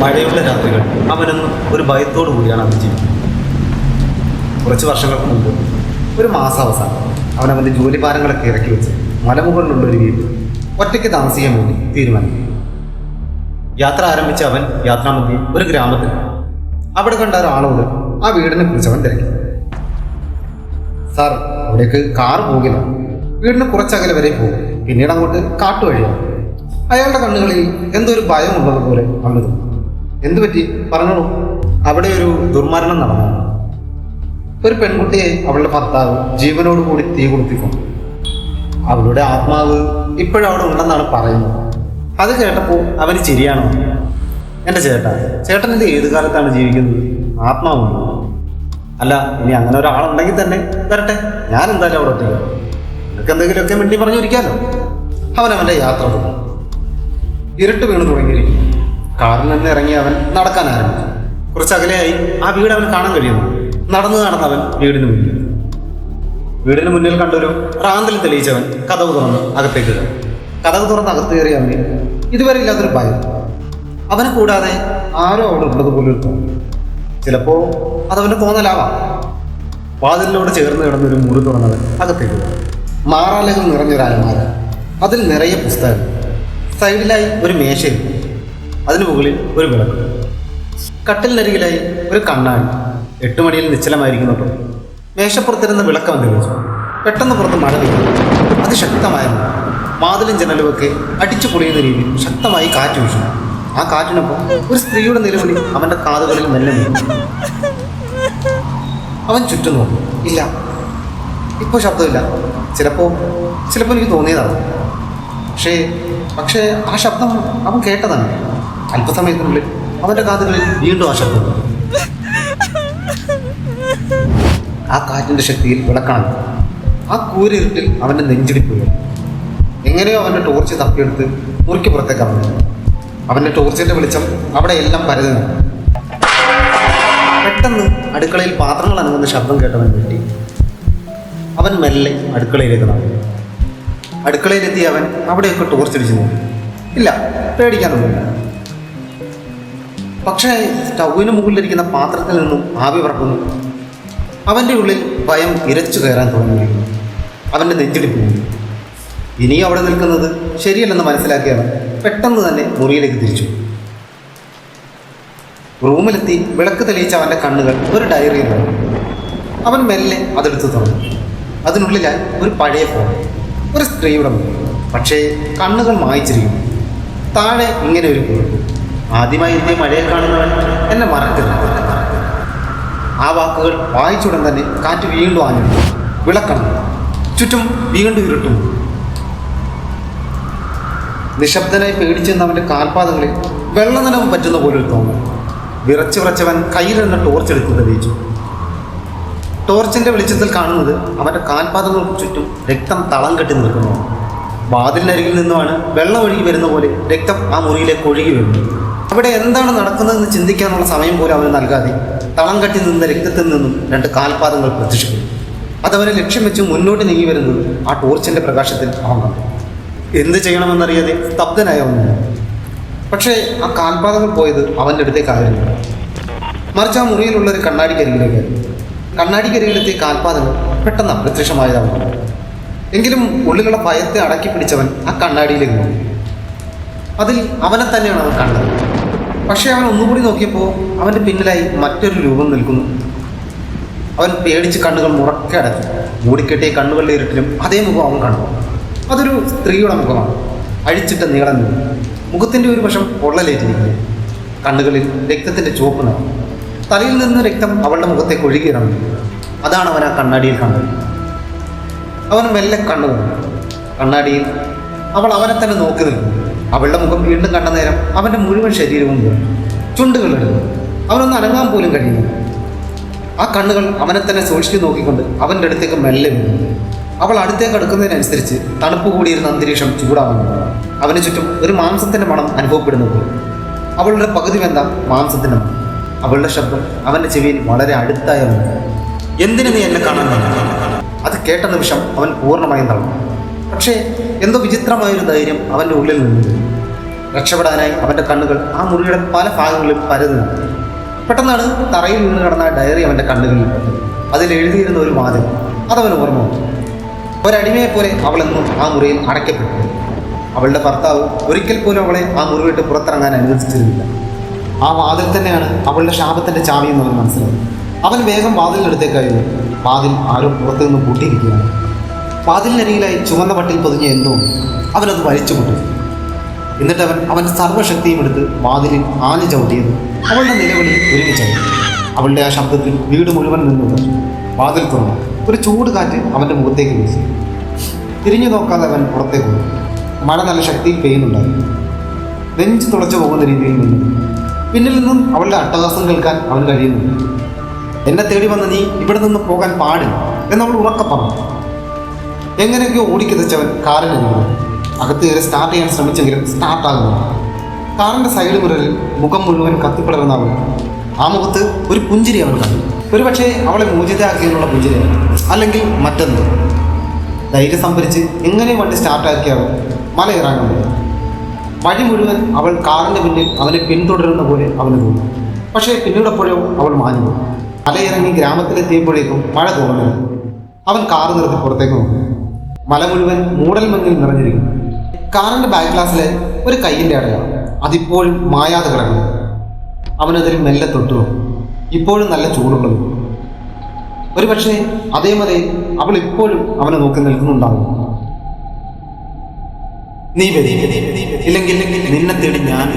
മഴയുള്ള രാത്രികൾ അവനെന്ന് ഒരു ഭയത്തോടു കൂടിയാണ് അവൻ ജീവിക്കുന്നത്. കുറച്ച് വർഷങ്ങൾക്ക് മുമ്പ് ഒരു മാസാവസാനം അവൻ അവന്റെ ജോലിഭാരങ്ങളൊക്കെ ഇറക്കി വെച്ച് മലമുകളിലുള്ള ഒരു വീട്ടിൽ ഒറ്റയ്ക്ക് താമസിക്കാൻ വേണ്ടി തീരുമാനിക്കും യാത്ര ആരംഭിച്ച അവൻ യാത്രാമധ്യേ ഒരു ഗ്രാമത്തിൽ അവിടെ കണ്ട ഒരാളോട് ആ വീടിനെ കുറിച്ച് അവൻ തിരക്കി. സാർ അവിടേക്ക് കാർ പോകില്ല. വീടിന് കുറച്ചകലെ വരെ പോകും. പിന്നീട് അങ്ങോട്ട് കാട്ടുവഴിയാണ്. അയാളുടെ കണ്ണുകളിൽ എന്തോ ഒരു ഭയം ഉള്ളതുപോലെ അവന് തോന്നി. എന്തു പറ്റി പറഞ്ഞോളൂ. അവിടെ ഒരു ദുർമരണം നടന്നു. ഒരു പെൺകുട്ടിയെ അവളുടെ ഭർത്താവ് ജീവനോട് കൂടി തീ കൊളുത്തിക്കൊണ്ടു അവളുടെ ആത്മാവ് ഇപ്പോഴും അവിടെ ഉണ്ടെന്നാണ് പറയുന്നത്. അത് കേട്ടപ്പോൾ അവന് ശരിയാണോ എന്റെ ചേട്ടാ ചേട്ടൻ ഇത് ഏത് കാലത്താണ് ജീവിക്കുന്നത്? ആത്മാവുണ്ടോ അല്ല ഇനി അങ്ങനെ ഒരാളുണ്ടെങ്കിൽ തന്നെ വരട്ടെ. ഞാൻ എന്തായാലും അവിടെ ഒറ്റ നിനക്ക് എന്തെങ്കിലുമൊക്കെ മിണ്ടി പറഞ്ഞിരിക്കാമല്ലോ അവൻ അവന്റെ യാത്ര തുടങ്ങി ഇരുട്ട് വീണ് തുടങ്ങിയിരിക്കും കാറിൽ നിന്ന് ഇറങ്ങി അവൻ നടക്കാൻ ആരംഭിച്ചു. കുറച്ച് അകലെയായി ആ വീട് അവൻ കാണാൻ കഴിയുന്നു. നടന്നു നടന്ന് അവൻ വീടിന് മുന്നിൽ വീടിന് മുന്നിൽ കണ്ടൊരു റാന്തൽ തെളിയിച്ചവൻ കഥവ് തുറന്ന് അകത്തേക്ക് കയറി. കഥവ് തുറന്ന് അകത്ത് കയറി അവന് ഇതുവരെ ഇല്ലാത്തൊരു ഭയം അവനെ കൂടാതെ ആരോ അവിടെ ഉള്ളതുപോലെ ഒരു തോന്നി ചിലപ്പോ അതവന്റെ തോന്നലാവാം. വാതിലിനോട് ചേർന്ന് കിടന്നൊരു മുറി തുറന്നവൻ അകത്തേക്ക് കയറി. മാറാലകൾ നിറഞ്ഞൊരു അലമാര. അതിൽ നിറയെ പുസ്തകങ്ങൾ. സൈഡിലായി ഒരു മേശയും അതിനു മുകളിൽ ഒരു വിളക്ക്. കട്ടിലിനരികിലായി ഒരു കണ്ണാടി. എട്ട് മണിയിൽ നിശ്ചലമായിരിക്കുന്നുണ്ടോ മേശപ്പുറത്തിരുന്ന വിളക്കം തെളിച്ചു പെട്ടെന്ന് പുറത്ത് മഴ പെയ്തു. അതിശക്തമായ മാതിലും ജനലുമൊക്കെ അടിച്ചു പൊളിയുന്ന രീതിയിൽ ശക്തമായി കാറ്റ് വീശുന്നു. ആ കാറ്റിനൊപ്പം ഒരു സ്ത്രീയുടെ നിലവിളി അവന്റെ കാതുകളിൽ മെല്ലെ അവൻ ചുറ്റും നോക്കി. ഇല്ല. ഇപ്പോൾ ശബ്ദമില്ല. ചിലപ്പോൾ ചിലപ്പോൾ എനിക്ക് തോന്നിയതാണ്. പക്ഷേ പക്ഷേ ആ ശബ്ദം അവൻ കേട്ടതാണ്. അല്പസമയത്തിനുള്ളിൽ അവന്റെ കാതുകളിൽ വീണ്ടും ആ ആ കാറ്റിന്റെ ശക്തിയിൽ വിളക്കണം. ആ കൂരിരുട്ടിൽ അവന്റെ നെഞ്ചിടിപ്പ് എങ്ങനെയോ അവന്റെ ടോർച്ച് തപ്പിയെടുത്ത് മുറിക്ക് പുറത്തേക്ക് അവൻ അവന്റെ ടോർച്ചിന്റെ വെളിച്ചം അവിടെ എല്ലാം പരതി. പെട്ടെന്ന് അടുക്കളയിൽ പാത്രങ്ങൾ അനങ്ങുന്ന ശബ്ദം കേട്ടവൻ വെട്ടി അവൻ മെല്ലെ അടുക്കളയിലേക്ക് നടന്നു. അടുക്കളയിലെത്തി അവൻ അവിടെയൊക്കെ ടോർച്ചടിച്ച് നോക്കി. ഇല്ല പേടിക്കാനൊന്നുമില്ല. പക്ഷേ സ്റ്റൗവിന് മുകളിലിരിക്കുന്ന പാത്രത്തിൽ നിന്നും ആവി പറക്കുന്നു. അവന്റെ ഉള്ളിൽ ഭയം ഇരച്ചു കയറാൻ തുടങ്ങിയിരുന്നു അവന്റെ നെഞ്ചിടിപ്പ് ഇനിയും അവിടെ നിൽക്കുന്നത് ശരിയല്ലെന്ന് മനസ്സിലാക്കിയവൻ പെട്ടെന്ന് തന്നെ മുറിയിലേക്ക് തിരിച്ചു. റൂമിലെത്തി വിളക്ക് തെളിയിച്ച അവന്റെ കണ്ണുകൾ ഒരു ഡയറിയിൽ വന്നു അവൻ മെല്ലെ അതെടുത്ത് തുറന്നു. അതിനുള്ളിലായി ഒരു പഴയ ഫോൺ ഒരു സ്ത്രീയുടെ പക്ഷേ കണ്ണുകൾ മായിച്ചിരിക്കുന്നു. താഴെ ഇങ്ങനെ ഒരു ആദ്യമായി എന്നെ മഴയെ കാണുന്നവൻ എന്നെ മറക്കരുത്. ആ വാക്കുകൾ വായിച്ചുടൻ തന്നെ കാറ്റ് വീണ്ടും ആഞ്ഞു വിളക്കണം. ചുറ്റും വീണ്ടും ഇരുട്ടും. നിശബ്ദനായി പേടിച്ചെന്ന അവന്റെ കാൽപാദങ്ങളിൽ വെള്ളനനവ് പറ്റുന്ന പോലെ തോന്നും വിറച്ചു വിറച്ചവൻ കയ്യിലിരുന്ന ടോർച്ച് എടുത്ത് തെളിയിച്ചു. ടോർച്ചിന്റെ വെളിച്ചത്തിൽ കാണുന്നത് അവന്റെ കാൽപാദങ്ങൾക്ക് ചുറ്റും രക്തം തളം കെട്ടി നിൽക്കുന്നു. വാതിലിനരികിൽ നിന്നുമാണ് വെള്ളം ഒഴുകി വരുന്ന പോലെ രക്തം ആ മുറിയിലേക്ക് ഒഴുകി വരുന്നു അവിടെ എന്താണ് നടക്കുന്നതെന്ന് ചിന്തിക്കാനുള്ള സമയം പോലും അവന് നൽകാതെ തളം കെട്ടി നിന്ന രക്തത്തിൽ നിന്നും രണ്ട് കാൽപാദങ്ങൾ പ്രത്യക്ഷപ്പെട്ടു. അതവനെ ലക്ഷ്യം വെച്ച് മുന്നോട്ട് നീങ്ങി വരുന്നത് ആ ടോർച്ചിന്റെ പ്രകാശത്തിൽ അവൻ കണ്ടു എന്ത് ചെയ്യണമെന്നറിയാതെ സ്തബ്ധനായി അവൻ പക്ഷേ ആ കാൽപാദങ്ങൾ പോയത് അവന്റെ അടുത്തേക്കായിരുന്നില്ല മറിച്ച് ആ മുറിയിലുള്ള ഒരു കണ്ണാടിക്കരികിലേക്കായിരുന്നു കണ്ണാടിക്കരികിലെത്തിയ കാൽപാദങ്ങൾ പെട്ടെന്ന് അപ്രത്യക്ഷമായതാണ്. എങ്കിലും ഉള്ളിലുള്ള ഭയത്തെ അടക്കി പിടിച്ചവൻ ആ കണ്ണാടിയിലേക്ക് നോക്കി അതിൽ അവനെ തന്നെയാണ് അവൻ കണ്ടത്. പക്ഷേ അവൻ ഒന്നുകൂടി നോക്കിയപ്പോൾ അവന്റെ പിന്നിലായി മറ്റൊരു രൂപം നിൽക്കുന്നു. അവൻ പേടിച്ച് കണ്ണുകൾ മുറക്കെ അടച്ചു. മൂടിക്കെട്ടിയ കണ്ണുകളുടെ ഇരുട്ടിലും അതേ മുഖം അവൻ കണ്ടു അതൊരു സ്ത്രീയുടെ മുഖമാണ്. അഴിച്ചിട്ട നീളം നിന്നു മുഖത്തിന്റെ ഒരു വശം പൊള്ളലേറ്റിരിക്കുന്നു. കണ്ണുകളിൽ രക്തത്തിന്റെ ചുവപ്പ് നിറം തലയിൽ നിന്ന് രക്തം അവളുടെ മുഖത്തെ കൊഴുകിയിറങ്ങി അതാണ് അവൻ ആ കണ്ണാടിയിൽ കണ്ടത്. അവൻ മെല്ലെ കണ്ണു കണ്ണാടിയിൽ അവൾ അവനെ തന്നെ നോക്കി നിൽക്കുന്നു. അവളുടെ മുഖം വീണ്ടും കണ്ട നേരം അവന്റെ മുഴുവൻ ശരീരവും പോയി. ചുണ്ടുകൾ എഴുതുന്നു അവനൊന്ന് അനങ്ങാൻ പോലും കഴിയുന്നു ആ കണ്ണുകൾ അവനെ തന്നെ സൂക്ഷിച്ചു നോക്കിക്കൊണ്ട് അവന്റെ അടുത്തേക്ക് മെല്ലെ വീണു. അവൾ അടുത്തേക്ക് അടുക്കുന്നതിനനുസരിച്ച് തണുപ്പ് കൂടിയിരുന്ന അന്തരീക്ഷം ചൂടാവുന്നു അവന് ചുറ്റും ഒരു മാംസത്തിന്റെ മണം അനുഭവപ്പെടുന്നു അവളുടെ പകുതി വെന്ത മാംസത്തിന്റെ മണം. അവളുടെ ശബ്ദം അവന്റെ ചെവിയിൽ വളരെ അടുത്തായ എന്തിനു നീ എന്നെ കാണാൻ അത് കേട്ട നിമിഷം അവൻ പൂർണമായും തളർന്നു. പക്ഷേ എന്തോ വിചിത്രമായൊരു ധൈര്യം അവന്റെ ഉള്ളിൽ നിന്നു. രക്ഷപ്പെടാനായി അവന്റെ കണ്ണുകൾ ആ മുറിയുടെ പല ഭാഗങ്ങളിലും പരന്നു പെട്ടെന്നാണ് തറയിൽ നിന്ന് കിടന്ന ഡയറി അവന്റെ കണ്ണുകളിൽ അതിൽ എഴുതിയിരുന്ന ഒരു വാചകം. അതവന് ഓർമ്മ വന്നു. ഒരടിമയെ പോലെ അവളെന്നും ആ മുറിയിൽ അടയ്ക്കപ്പെട്ടു. അവളുടെ ഭർത്താവ് ഒരിക്കൽ പോലും അവളെ ആ മുറി വിട്ട് പുറത്തിറങ്ങാൻ അനുവദിച്ചിരുന്നില്ല. ആ വാതിൽ തന്നെയാണ് അവളുടെ ശാപത്തിന്റെ ചാവി എന്ന് അവൻ മനസ്സിലായി. അവൻ വേഗം വാതിലിനടുത്തേക്കായിരുന്നു വാതിൽ ആരും പുറത്തു നിന്ന് പൂട്ടിയിരിക്കുകയാണ്. വാതിലിനരികിലായി ചുവന്ന പട്ടിൽ പൊതിഞ്ഞ എന്തോ അവനത് വലിച്ചു കൊണ്ടു. എന്നിട്ട് അവൻ അവൻ സർവശക്തിയും എടുത്ത് വാതിലിൽ ആഞ്ഞു ചവിട്ടിയത് അവളുടെ നിലവിളി ഒരുമിച്ചായി. അവളുടെ ആ ശബ്ദത്തിൽ വീട് മുഴുവൻ നിന്നു വാതിൽ തുറന്നു. ഒരു ചൂട് കാറ്റ് അവന്റെ മുഖത്തേക്ക് വീശി. തിരിഞ്ഞു നോക്കാതെ അവൻ പുറത്തേക്ക് പോയി മഴ നല്ല ശക്തിയിൽ പെയ്യുന്നുണ്ടായിരുന്നു. നെഞ്ച് തുളച്ചു പോകുന്ന രീതിയിൽ നിന്നു. പിന്നിൽ നിന്നും അവളുടെ അട്ടഹാസം കേൾക്കാൻ അവൻ കഴിയുന്നു എന്നെ തേടി വന്ന നീ ഇവിടെ നിന്ന് പോകാൻ പാടില്ല എന്നവൾ ഉറക്കെ പറഞ്ഞു. എങ്ങനെയൊക്കെയോ ഓടിക്കിതച്ചവൻ കാറിൽ നിന്നു അകത്ത് കയറി സ്റ്റാർട്ട് ചെയ്യാൻ ശ്രമിച്ചെങ്കിലും സ്റ്റാർട്ടാകുന്നു കാറിന്റെ സൈഡ് മിററിൽ മുഖം മുഴുവൻ കത്തിപ്പിളർന്ന അവൾ. ആ മുഖത്ത് ഒരു പുഞ്ചിരി അവൾ കണ്ടു. ഒരു പക്ഷേ അവളെ മോചിതയാക്കിയെന്നുള്ള പുഞ്ചിരിയാണ് അല്ലെങ്കിൽ മറ്റൊന്ന് ധൈര്യം സംഭരിച്ച് എങ്ങനെ വണ്ടി സ്റ്റാർട്ടാക്കിയാണ് മല തുടങ്ങി. വഴി മുഴുവൻ അവൾ കാറിന്റെ പിന്നിൽ അവനെ പിന്തുടരുന്ന പോലെ അവന് തോന്നി. പക്ഷേ പിന്നീടപ്പോഴോ അവൾ മാഞ്ഞു. മലയിറങ്ങി ഗ്രാമത്തിലെത്തിയപ്പോഴേക്കും മഴ തോന്നുന്നു അവൻ കാറ് നിർത്തി പുറത്തേക്ക് നോക്കി. മല മുഴുവൻ മൂടൽ മഞ്ഞിൽ നിറഞ്ഞിരിക്കുന്നു. കാറിന്റെ ബാക്ക് ഗ്ലാസ്സിലെ ഒരു കയ്യിന്റെ അടയാളം. അതിപ്പോഴും മായാതെ കിടക്കുന്നു അവനതിൽ മെല്ലെ തൊട്ടു ഇപ്പോഴും നല്ല ചൂടുള്ളത്. ഒരു പക്ഷേ അതേപോലെ അവൾ ഇപ്പോഴും അവനെ നോക്കി നിൽക്കുന്നുണ്ടാകും നീ വരി. ഇല്ലെങ്കിൽ നിന്നെ തേടി ഞാൻ